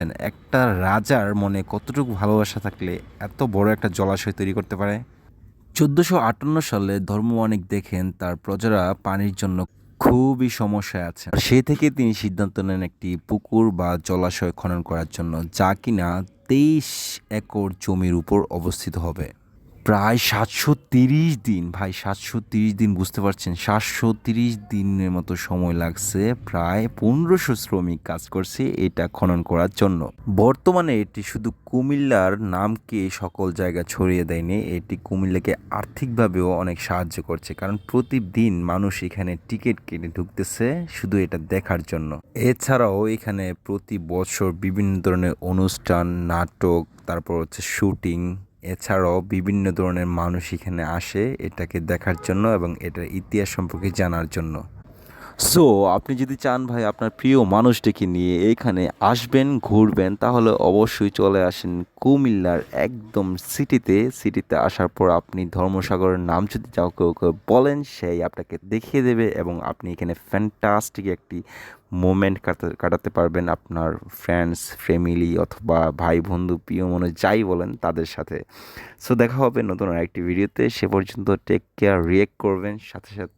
একটা রাজার মনে কতটুকু ভালোবাসা থাকলে এত বড় একটা জলাশয় তৈরি করতে পারে? চোদ্দোশো আটান্ন সালে অনেক দেখেন তার প্রজারা পানির জন্য খুবই সমস্যায় আছে সেই থেকে তিনি সিদ্ধান্ত নেন একটি পুকুর বা জলাশয় খনন করার জন্য, যা কিনা তেইশ একর জমির উপর অবস্থিত হবে। প্রায় সাতশো তিরিশ দিন। ভাই, সাতশো তিরিশ দিন, বুঝতে পারছেন? সাতশো তিরিশ দিনের মতো সময় লাগছে, প্রায় পনেরোশো শ্রমিক কাজ করছে এটা খনন করার জন্য। বর্তমানে এটি শুধু কুমিল্লার নামকে সকল জায়গা ছড়িয়ে দেয়নি, এটি কুমিল্লাকে আর্থিকভাবেও অনেক সাহায্য করছে, কারণ প্রতিদিন মানুষ এখানে টিকিট কেটে ঢুকতেছে শুধু এটা দেখার জন্য। এছাড়াও এখানে প্রতি বছর বিভিন্ন ধরনের অনুষ্ঠান, নাটক, তারপর হচ্ছে শুটিং এছাড়াও বিভিন্ন ধরনের মানুষ এখানে আসে এটাকে দেখার জন্য এবং এটার ইতিহাস সম্পর্কে জানার জন্য। সো আপনি যদি চান ভাই আপনার প্রিয় মানুষটিকে নিয়ে এখানে আসবেন, ঘুরবেন, তাহলে অবশ্যই চলে আসেন কুমিল্লার একদম সিটিতে। সিটিতে আসার পর আপনি ধর্মসাগরের নাম যদি যাও কেউ কেউ বলেন, সেই আপনাকে দেখিয়ে দেবে এবং আপনি এখানে ফ্যান্টাস্টিক একটি মোমেন্ট কাটাতে পারবেন। আপনার ফ্রেন্ডস ফ্যামিলি অথবা ভাই বন্ধু প্রিয় মনে যাই বলেন তাদের সাথে। সো দেখা হবে নতুন আরেকটি ভিডিওতে সে পর্যন্ত টেক কেয়ার রিয়েক্ট করবেন। সাথে সাথে